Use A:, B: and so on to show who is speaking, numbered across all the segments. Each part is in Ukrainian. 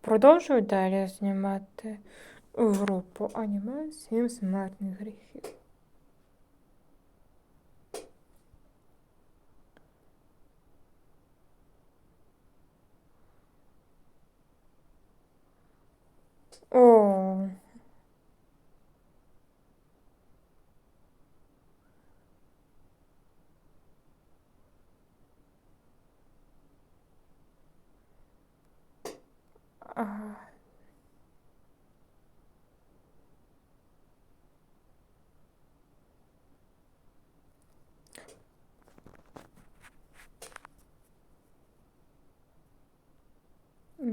A: Продовжую далі знімати групу аніме «Сім смертних гріхів. О. Ага.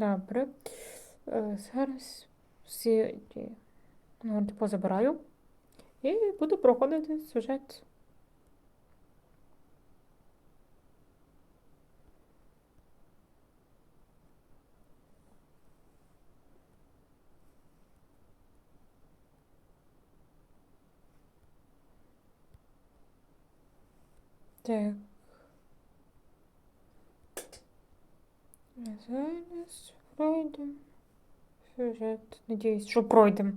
A: Добре. Е, Зараз всі ті ну, позабираю і буду проходити сюжет. Так. Зараз пройдемо. Сюжет. Надіюсь, що пройдемо.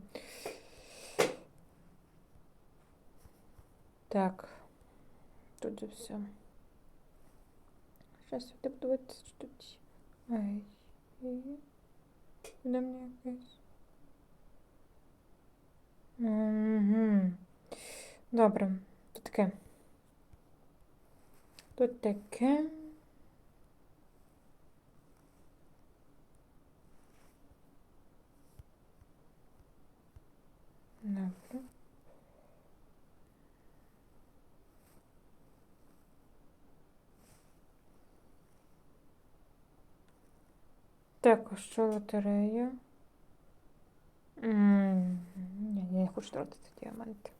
A: Так. Тут же все. Зараз я буду дивитися, що тут. Ай. Куди мені якесь? Угу. Добре. Тут таке. Тут таке. Добре. Так, що лотерея? Ні, я не хочу тратити діаманти.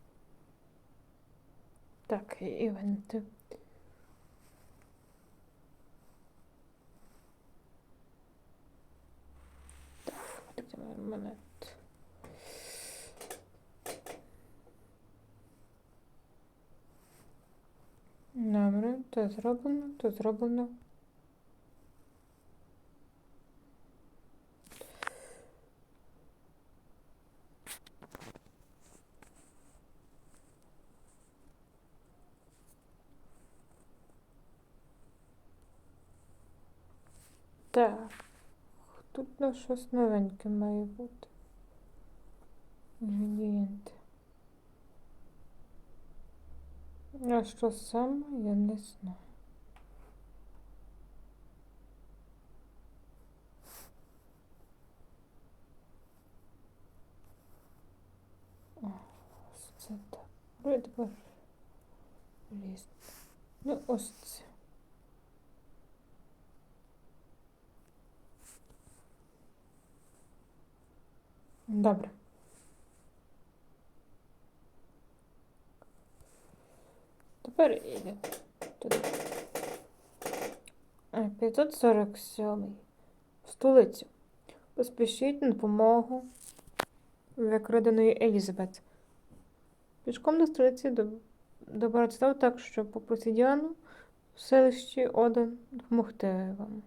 A: Так, івенти. Так, потрібно монет. Добре, то зроблено, то зроблено. Так, тут на щось новеньке має бути. Інгредієнти. А що саме, я не знаю. Ось це так. Вроде ліс. Ну, ось це. Добре. Тепер іде туди. Е, 547. В столицю. Поспішіть на допомогу викраденої Елізабет. Пішком до столиці до, до так, що попросить Діану в селищі Оден допомогти вам.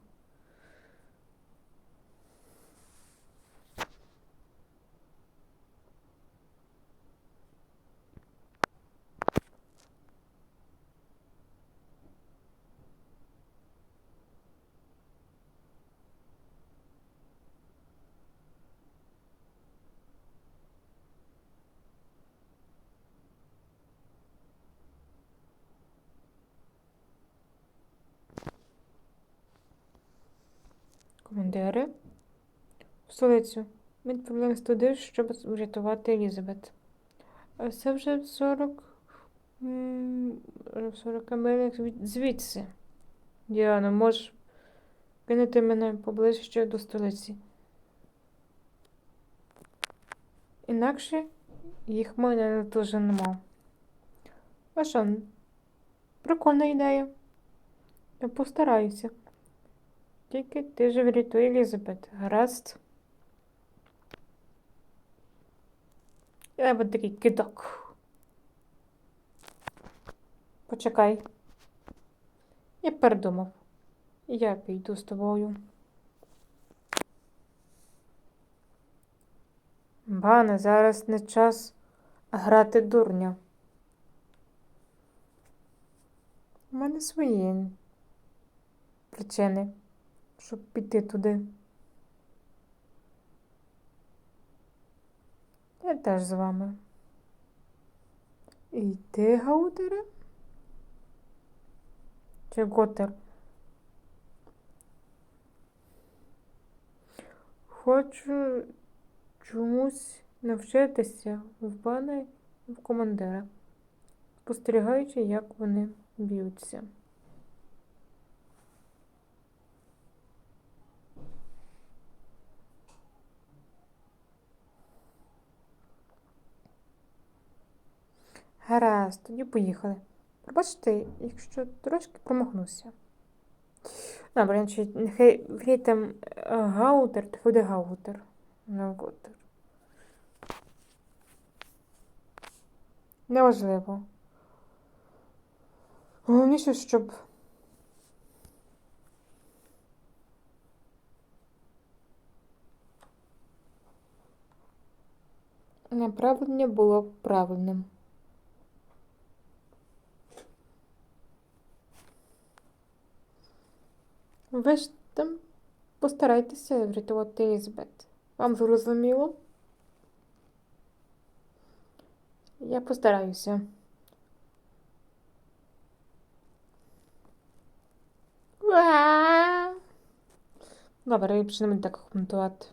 A: Командири в столицю. Ми відправляємось туди, щоб врятувати Елізабет. А це вже 40 м, 40 милях звідси. Діана, можеш кинути мене поближче до столиці. Інакше їх ми не доженемо. А що? Прикольна ідея. Я постараюся. Тільки ти ж врятуй Елізабет. Гаразд. Я буду такий кидок. Почекай. Я передумав. Я піду з тобою. Бане, зараз не час грати дурня. У мене свої причини, щоб піти туди. Я теж з вами. І ти, Гаутере? Чи Готер? Хочу чомусь навчитися в пана і в командира, спостерігаючи, як вони б'ються. Гаразд, тоді поїхали. Пробачте, якщо трошки промахнуся. Добре, значить, нехай нехай е, гаутер, то буде гаутер. Не готер. Неважливо. Головніше, щоб направлення було правильним. Ви ж там постарайтеся врятувати Елізабет. Вам зрозуміло? Я постараюся. Добре, я буду так коментувати.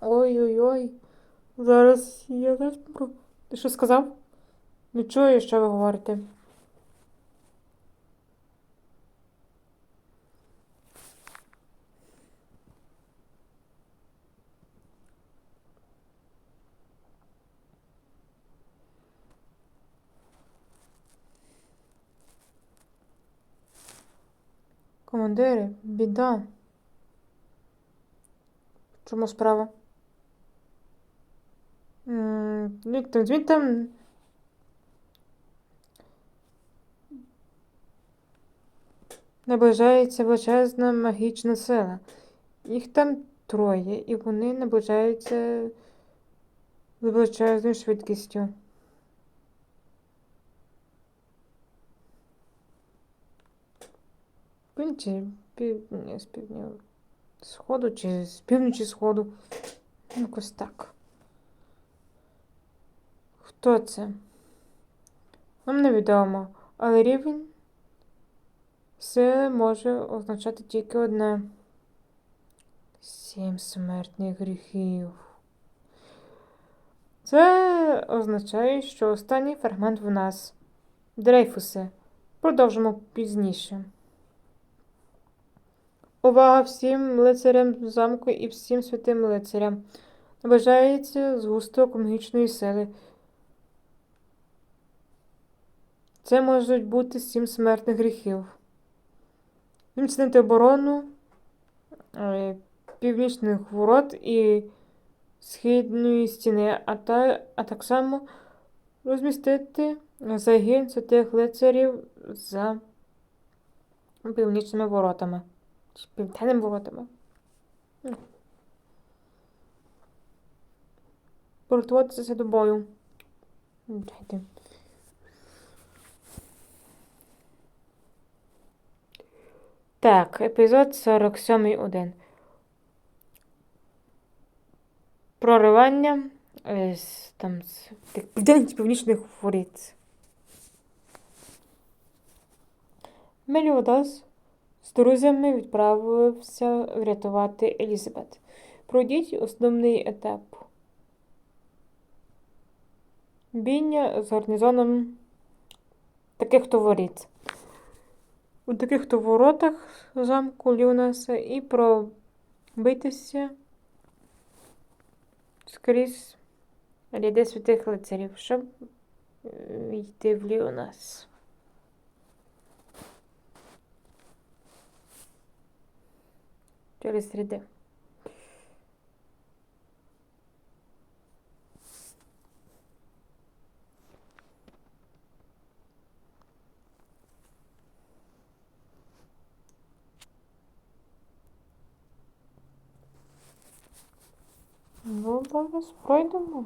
A: Ой-ой-ой. Зараз я зараз. Ти що сказав? Не чую, що ви говорите. Командири, біда. Чому справа? Віктор, там. Наближається величезна магічна сила. Їх там троє, і вони наближаються з величезною швидкістю. Південь чи пів... Ні, з півдня сходу чи з півночі сходу. Якось так. Хто це? Нам невідомо, але рівень сили може означати тільки одне. Сім смертних гріхів. Це означає, що останній фрагмент в нас. Дрейфусе. Продовжимо пізніше. Увага всім лицарям замку і всім святим лицарям. Наближається згусток магічної сили. Це можуть бути сім смертних гріхів. Зміцнити оборону е, північних ворот і східної стіни, а, та, а так само розмістити загін святих лицарів за північними воротами. Чи південними воротами. Ну. Приготуватися до бою. Дайте. Так, епізод 47.1. Проривання е, з, там, з південних північних воріт. Меліодас з друзями відправився врятувати Елізабет. Пройдіть основний етап. Бійня з гарнізоном таких то. У таких то воротах замку Люнаса і пробитися скрізь ряди святих лицарів, щоб йти в Люнас. Через ряди. Ну, зараз пройдемо.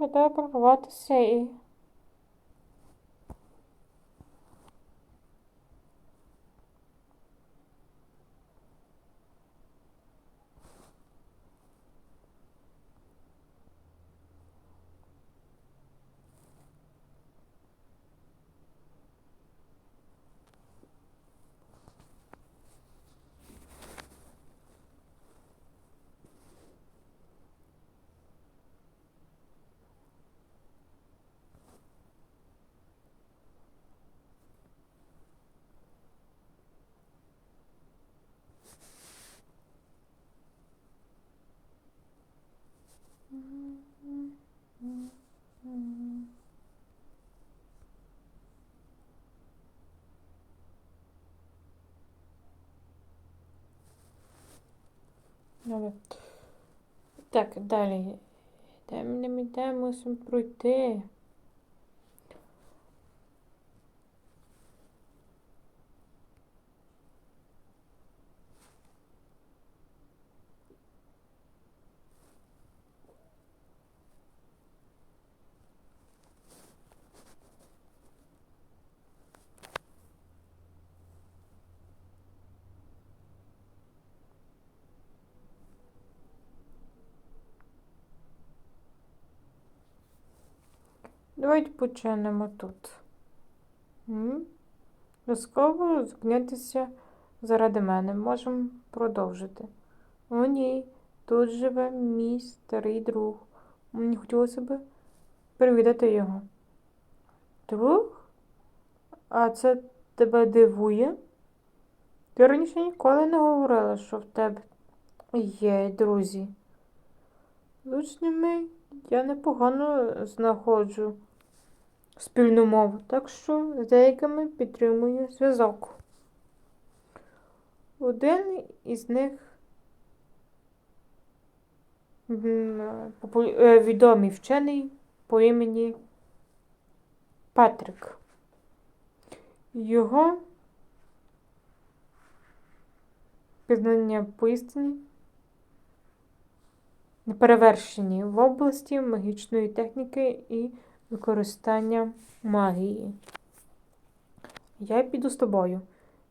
A: Ну, то треба прорватися і. Добре. Так, далі. Де ми не йдемо, мусимо пройти. Давайте почнемо тут. М? Ризково зупинятися заради мене. Можемо продовжити. О, ні, тут живе мій старий друг. Мені хотілося б привідати його. Друг? А це тебе дивує? Ти раніше ніколи не говорила, що в тебе є друзі. З учнями я непогано знаходжу спільну мову, так що з деякими підтримую зв'язок. Один із них е, відомий вчений по імені Патрик. Його пізнання поістині неперевершені в області магічної техніки і використання магії. Я піду з тобою.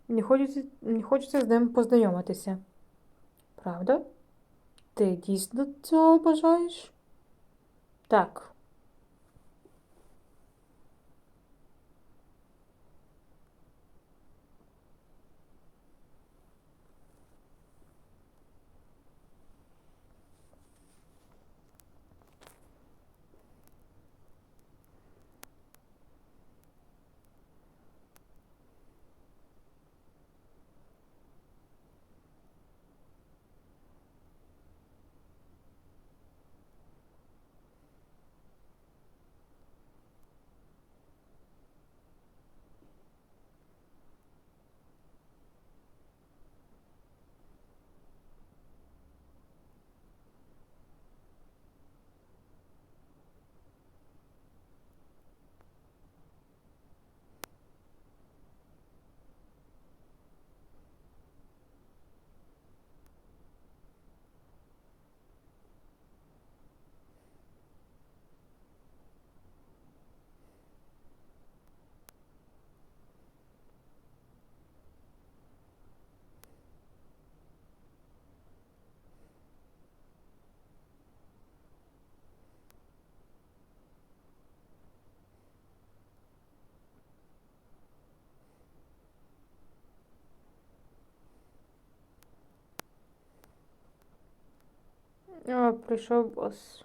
A: Мені хочеться, мені хочеться з ним познайомитися. Правда? Ти дійсно цього бажаєш? Так. О, прийшов бос.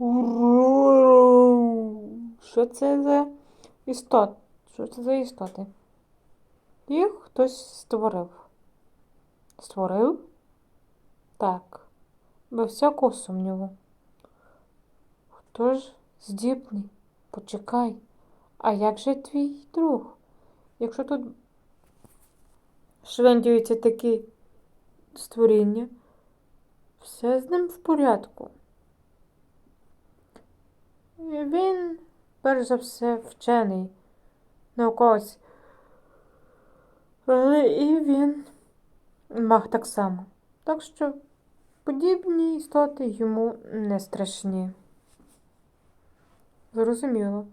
A: Що це за істот? Що це за істоти? Їх хтось створив. Створив? Так. Без всякого сумніву. Хто ж здібний? Почекай. А як же твій друг? Якщо тут швендюються такі створіння, все з ним в порядку. Він, перш за все, вчений, науковець. Але і він маг так само. Так що подібні істоти йому не страшні. Зрозуміло.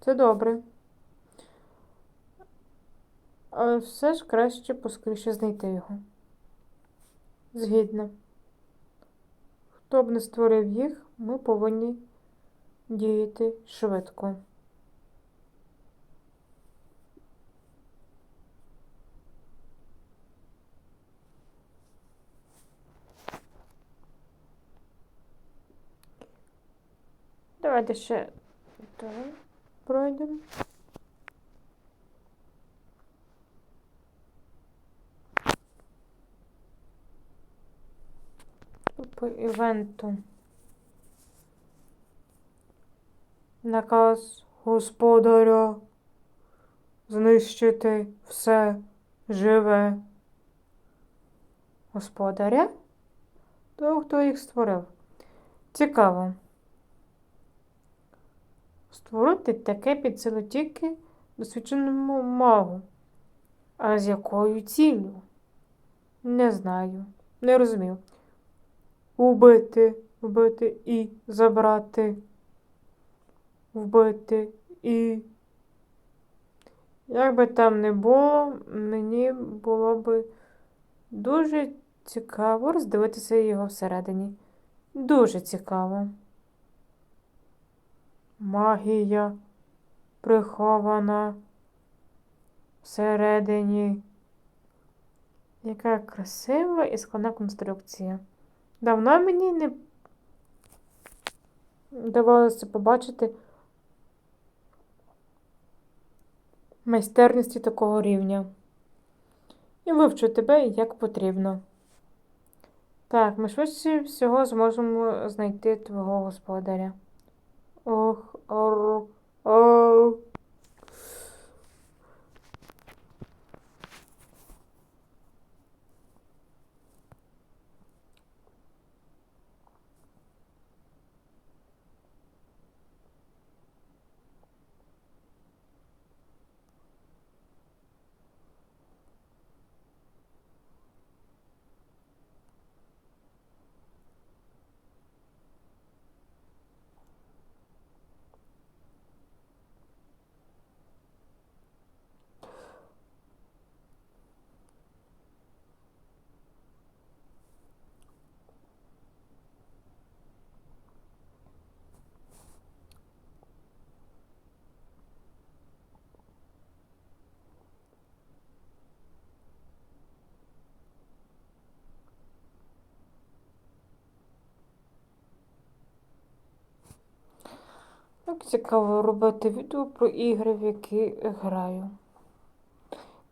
A: Це добре. Але все ж краще поскоріше знайти його. Згідно. Хто б не створив їх, ми повинні діяти швидко. Давайте ще так, пройдемо. По івенту. Наказ господаря знищити все живе. Господаря? То хто їх створив? Цікаво. Створити таке під силу тільки досвідченому магу. А з якою ціллю? Не знаю. Не розумів. Убити, вбити і забрати. Вбити і. Як би там не було, мені було би дуже цікаво роздивитися його всередині. Дуже цікаво. Магія прихована всередині. Яка красива і складна конструкція. Давно мені не давалося побачити майстерності такого рівня. І вивчу тебе як потрібно. Так, ми швидше всього зможемо знайти твого господаря. Ох, ор, о. Так цікаво робити відео про ігри, в які граю.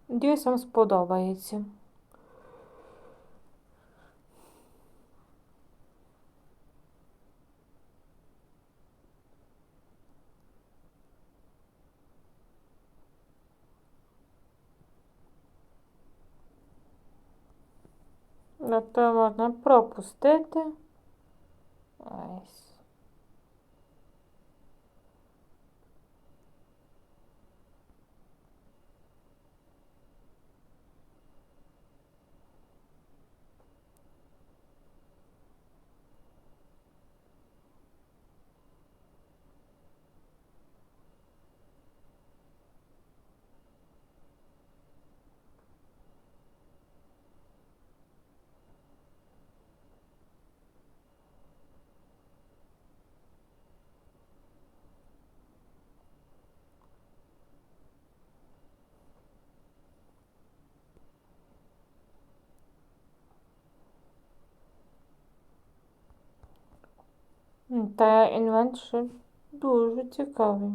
A: Надіюсь, вам сподобається. На то можна пропустити. Ось. Та інвент дуже цікавий.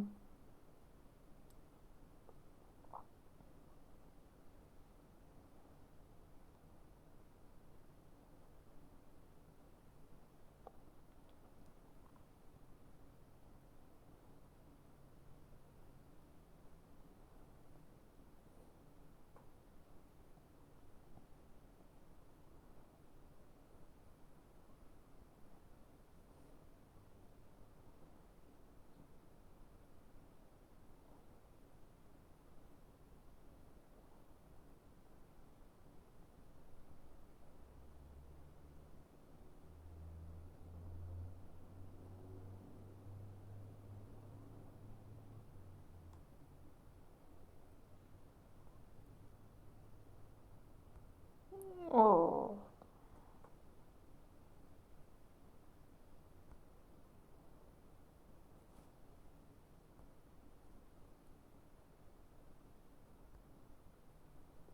A: О.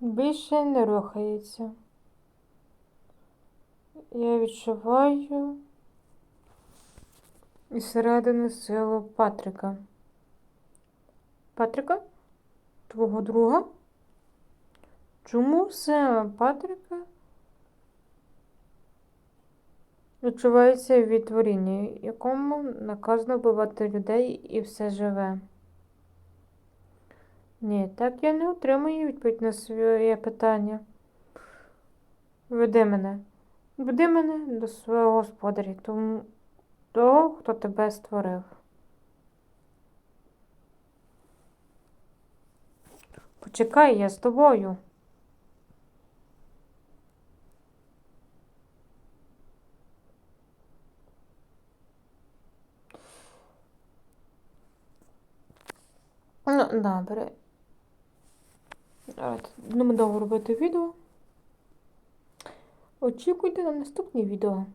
A: Більше не рухається. Я відчуваю із середини силу Патрика. Патрика? Твого друга? Чому саме Патрика відчувається від творіння, якому наказано вбивати людей і все живе? Ні, так я не отримую відповідь на своє питання. Веди мене. Веди мене до свого господаря, тому того, хто тебе створив. Почекай, я з тобою. Ну, добре. Будемо довго робити відео. Очікуйте на наступні відео.